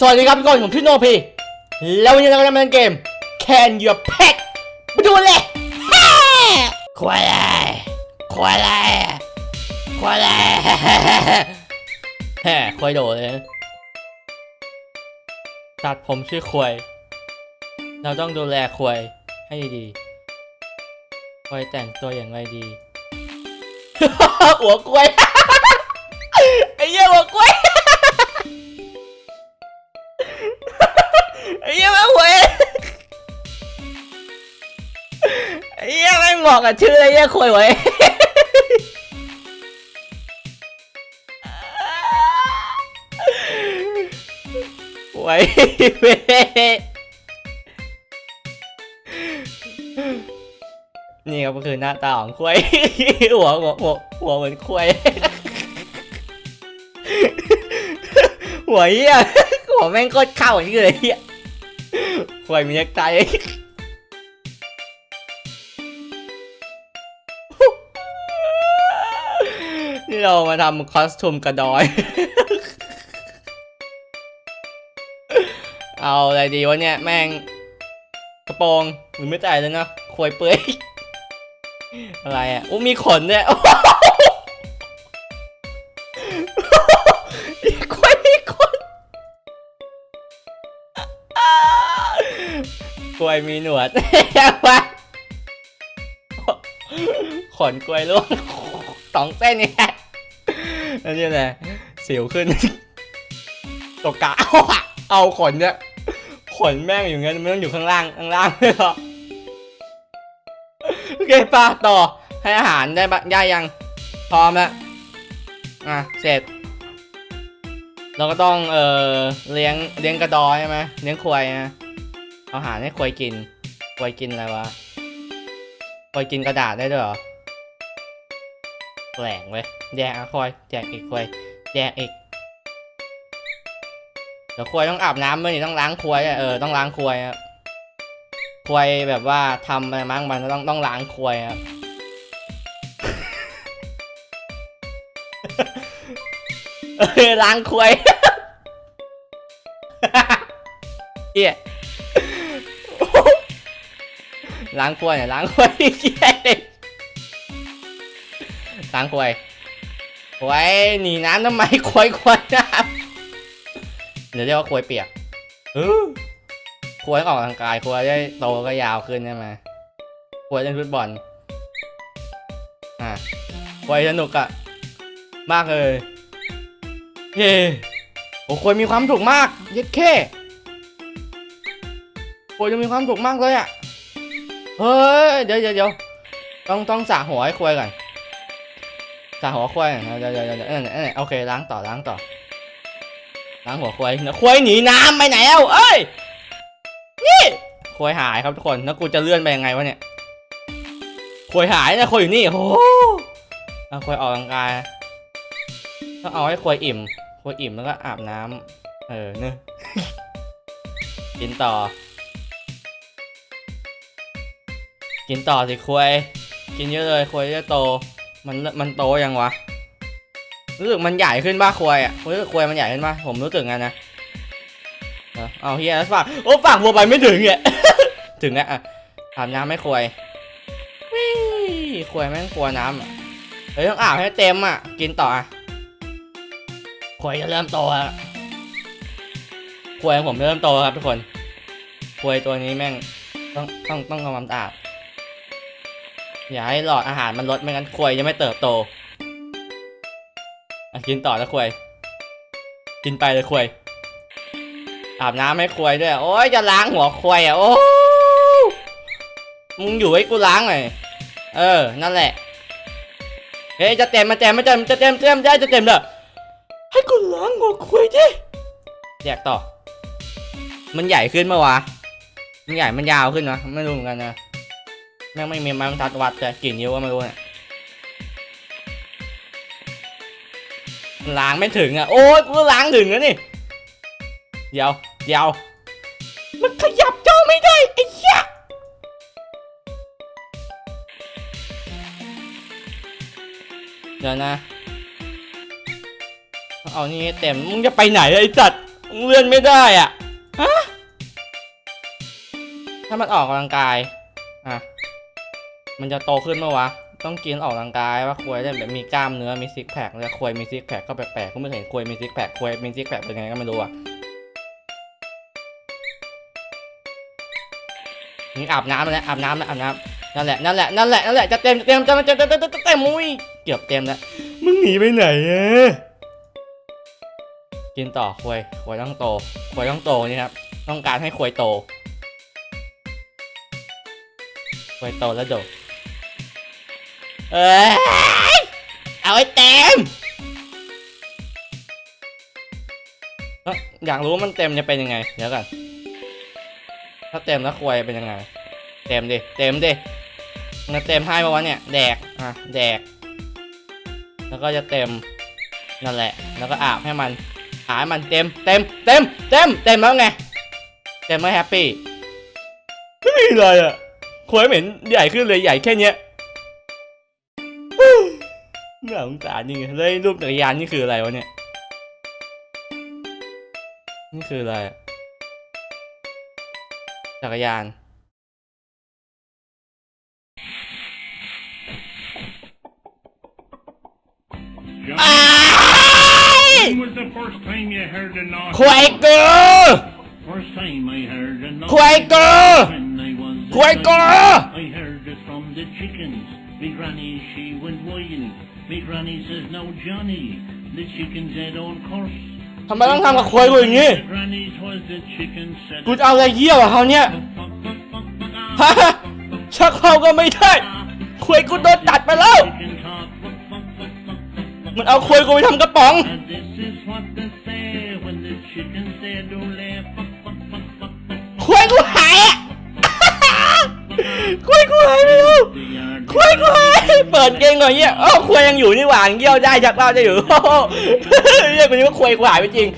สวัสดีครับทุกคนผมชื่อโนพีแล้ววันนี้เราก็จะมาเล่นเกม Can Your Pet มาดูเลยควายอะไรควายอะไรควายอะไรแฮ่ควายโดดเลยตัดผมชื่อควายเราต้องดูแลควายให้ดีควายแต่งตัวอย่างไรดีหัวควาย เหมาะกับชื่อเหี้ยคุยเว้ยไว้เว้ยนี่ครับก็คือหน้าตาของควายหัวหัวหัวหัวเหมือนควายหัวเหี้ยหัวแม่งโคตรเข้าอย่างนี้เลยเหี้ยควายมีเน็กไท นี่เรามาทำคอสตูมกระดอย เอาอะไรดีวะเนี่ย แม่ง กระโปรงหรือไม่จ่ายเลยนะควยเปื่อยอะไรอะอู้มีขนด้วยควยมีขนกล้วยมีหนวดวะขนกล้วยร่วงสองเส้นเนี่แหละแล้วนี่แหละสิวขึ้นตกกะเอาขนเนี่ยขนแม่งอยู่งั้นไม่ต้องอยู่ข้างล่างข้างล่างไม่หรอกโอเคป่ะต่อให้อาหารได้ปะได้ยังพร้อมแล้วอะเสร็จ เราก็ต้องเอ่อเลี้ยงเลี้ยงกระดอยใช่ไหมเลี้ยงควายนะเอาอาหารให้ควายกินควายกินอะไรวะควายกินกระดาษได้ด้วยเหรอ แหลงเว้ยแดกอะควยแจกอีกควยแจกอีกเดี๋ยวควยต้องอาบน้ำด้วยนี่ต้องล้างควยอเออต้องล้างควายอะควยแบบว่าทำอะไรมั้งมันต้องต้องล้างควายอะเออล้างควยเหี้ยล้างควยเนี่ยล้างควยเหี้ย ล้างควยควยหนีน้ำทำไมควยควยน้ำเดี๋ยวเรียกว่าควยเปียกเออควยออกกำลังกายควยได้โตก็ยาวขึ้นใช่ไหมควยเล่นฟุตบอลอะควยสนุกอะมากเลยเฮ้โอ้ควยมีความสุขมากเย็ดแค่ควยจะมีความสุขมากเลยอะเฮ้ยเดี๋ยวเดี๋ยวต้องต้องสระหัวให้ควยก่อน สระหัวควายเดี๋ยวเดี๋ยวเดี๋ยวเออเออโอเคล้างต่อล้างต่อ ล้างหัวควายนะควายหนีน้ำไปไหนแล้วเอ้ยนี่ควายหายครับทุกคนแล้วกูจะเลื่อนไปยังไงวะเนี่ยควายหายนะควายอยู่นี่โอ้โหเอาควายออกกำลังกายต้องเอาให้ควายอิ่มควายอิ่มแล้วก็อาบน้ำเออเนอกินต่อ กินต่อสิควายกินเยอะเลยควายจะโต มันมันโตยังวะ รู้สึกมันใหญ่ขึ้นป่ะควายอะรู้สึกควายมันใหญ่ขึ้นป่ะผมรู้สึกงั้นนะ เอาเฮียแล้วฝากโอ้ฝากวัวไปไม่ถึงเนี่ยถึงแล้วอะอาบน้ำให้ควายวิ่ควายแม่งกลัวน้ำเฮ้ยต้องอาบให้เต็มอะ กินต่ออะควายจะเริ่มโตแล้วควายผมเริ่มโตครับทุกคนควายตัวนี้แม่งต้องต้องต้องทำความสะอาด อย่าให้หลอดอาหารมันลดไม่งั้นควายจะไม่เติบโตกินต่อแล้วควย กินไปเลยควย อาบน้ำให้ควยด้วย โอ้ยจะล้างหัวควยอะโอ้มึงอยู่ให้กูล้างหน่อย เออ นั่นแหละ เฮ้ยจะเต็มมาเต็มมาเต็มจะเต็มเต็มได้จะเต็มเลยให้กูล้างหัวควยดิแยกต่อ มันใหญ่ขึ้นเมาวะมันใหญ่ มันยาวขึ้นนะไม่รู้เหมือนกันนะ แม่งไม่มีไม้บรรทัดวัดแต่กี่นิ้วก็ไม่รู้เนี่ยล้างไม่ถึงอะ โอ้ยกูล้างถึงแล้วนี่เดี๋ยวเดี๋ยวมันขยับจอไม่ได้ไอ้เหี้ยเดี๋ยวนะ เอานี่เต็มมึงจะไปไหนไอ้จัดเลื่อนไม่ได้อะฮะถ้ามันออกกำลังกายอะ มันจะโตขึ้นไหมวะ ต้องกินออกกำลังกายว่าควายจะแบบมีกล้ามเนื้อมีซิกแพคแล้วควายมีซิกแพคก็แปลกๆก็ไม่เห็นควายมีซิกแพคควายมีซิกแพคเป็นไงก็ไม่รู้อะนี่อาบน้ำแล้วอาบน้ำแล้วอาบน้ำนั่นแหละนั่นแหละนั่นแหละนั่นแหละจะเต็มเต็มจะเต็มจะเต็มจะเต็มจะเต็มมุ้ยเกือบเต็มแล้วมึงหนีไปไหนอะกินต่อควายควายต้องโตควายต้องโตนี่ครับต้องการให้ควายโตควายโตแล้วโดด เอ้ยเอาไว้เต็มเอ้ยอยากรู้ว่ามันเต็มจะเป็นยังไง เดี๋ยวก่อน ถ้าเต็มแล้วควยเป็นยังไง เต็มดิ เต็มดิมันเต็มให้ปะวะเนี่ย แดก อะ แดก แล้วก็จะเต็ม นั่นแหละ แล้วก็อาบให้มัน อาบให้มันเต็ม เต็ม เต็ม เต็ม เต็มแล้วไง เต็มแล้วแฮปปี้ ไม่มีอะไรอะควยเหม็นใหญ่ขึ้นเลยใหญ่แค่เนี้ย น่าสงสารจริงๆเลยรูปจักรยานนี่คืออะไรวะเนี่ย นี่คืออะไรอะจักรยาน John, อ้าย when was the first time you heard a knock? ควายกู First time I heard a knock. ควายกู When I was a ควายกู child, I heard it from the chickens. Me granny, she went wild. Me granny says, now Johnny, the chickens they don't curse. ทำไมต้องทำกับควายกูอย่างนี้ The granny was the chicken said. กูจะเอาอะไรเยี่ยวอะเขาเนี่ย ฮะชักเข้าก็ไม่ได้ ควายกูโดนตัดไปแล้ว Chicken talk. มันเอาควายกูไปทำกระป๋อง And this ควยกูหายเปิดเกงหน่อยเนี่ยอ้ควยยังอยู่นี่หว่างเยี่ยวได้ชักเล่าจะอยู่เรียกกูนี่ว่าควยหวายไปจริง